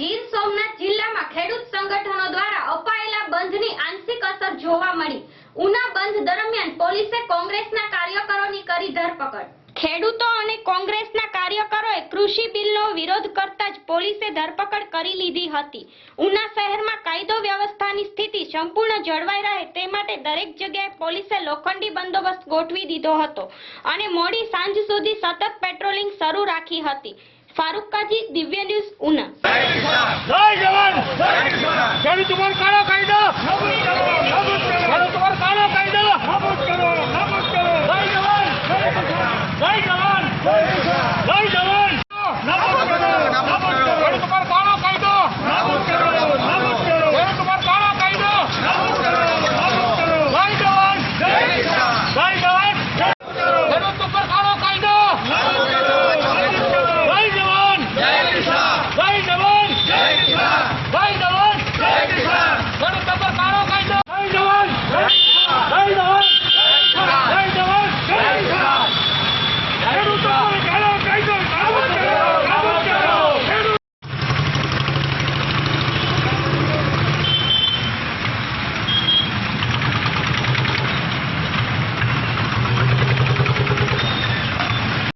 ગીર સોમનાથ જિલ્લામાં ખેડૂત સંગઠનો દ્વારા અપાયેલા બંધની આંશિક અસર જોવા મળી. ઉના બંધ દરમિયાન પોલીસે કોંગ્રેસના કાર્યકરોની કરી ધરપકડ. ખેડૂતો અને કોંગ્રેસના કાર્યકરોએ કૃષિ બિલનો વિરોધ કરતા જ પોલીસે ધરપકડ કરી લીધી હતી. ઉના શહેરમાં કાયદો વ્યવસ્થાની સ્થિતિ સંપૂર્ણ જળવાઈ રહે તે માટે દરેક જગ્યાએ પોલીસે લોખંડી બંદોબસ્ત ગોઠવી દીધો હતો અને મોડી સાંજ સુધી સતત પેટ્રોલિંગ શરૂ રાખી હતી. ફારૂક કાજી દિવ્ય ન્યૂઝ, ઉના. ખેડૂત ઉપર કાળો કાયદો! ખેડૂત ઉપર કાળો કાયદો! નાબૂદ કરો નાબૂદ કરો જય જવાન જય જવાન! જય જવાન!